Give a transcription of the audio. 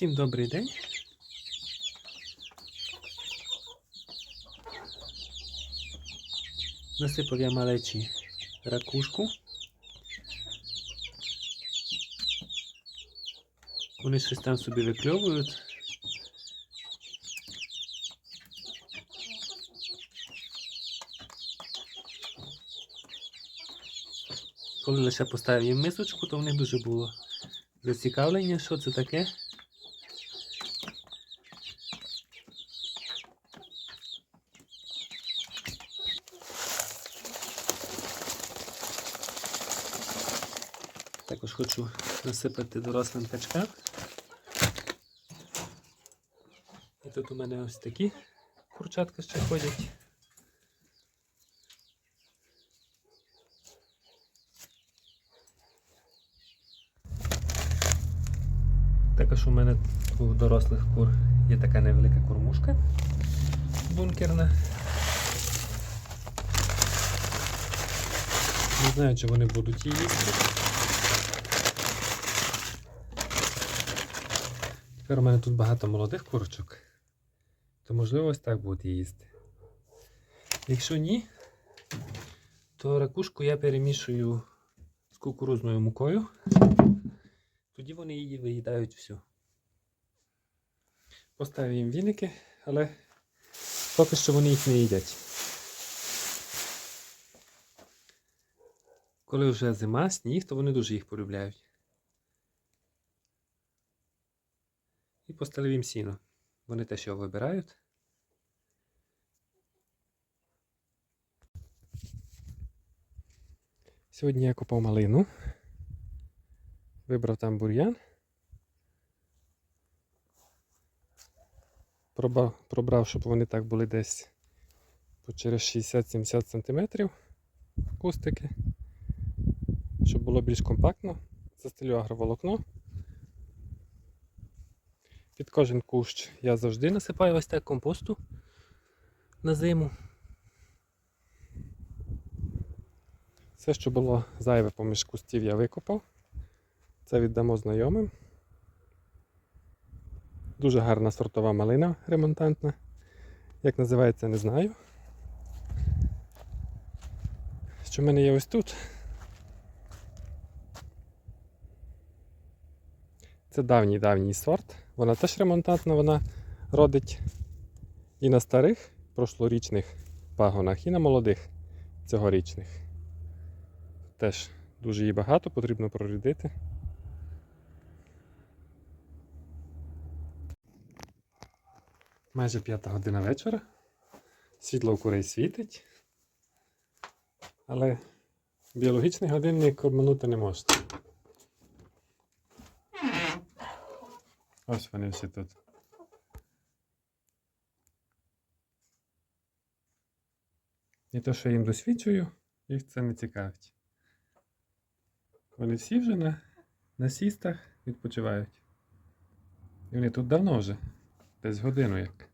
Всім добрий день. Насипав я малечі ракушку. Вони щось там собі викльовують. Коли лише поставив їм мисочку, то в них дуже було зацікавлення, що це таке. Також хочу насипати дорослим качкам. І тут у мене ось такі курчатка ще ходять. Також у мене у дорослих кур є така невелика кормушка бункерна. Не знаю, чи вони будуть її їсти. Тепер у мене тут багато молодих курочок, то можливо ось так будуть їсти. Якщо ні, то ракушку я перемішую з кукурузною мукою. Тоді вони її виїдають всю. Поставив їм віники, але поки що вони їх не їдять. Коли вже зима, сніг, то вони дуже їх полюбляють. І поставив їм сіно. Вони те, що вибирають. Сьогодні я купав малину. Вибрав там бур'ян. Пробрав, щоб вони так були десь через 60-70 см кустики. Щоб було більш компактно. Застелю агроволокно. Під кожен кущ я завжди насипаю ось так компосту на зиму. Все, що було зайве поміж кустів, я викопав. Це віддамо знайомим. Дуже гарна сортова малина ремонтантна. Як називається, не знаю. Що в мене є ось тут. Це давній-давній сорт. Вона теж ремонтантна, вона родить і на старих прошлорічних пагонах, і на молодих цьогорічних. Теж дуже її багато, потрібно прорядити. Майже п'ята година вечора. Світло у курей світить. Але біологічний годинник обманути не можна. Ось вони всі тут. І те, що я їм досвідчую, їх це не цікавить. Вони всі вже на, на сістах відпочивають. І вони тут давно вже, десь годину як.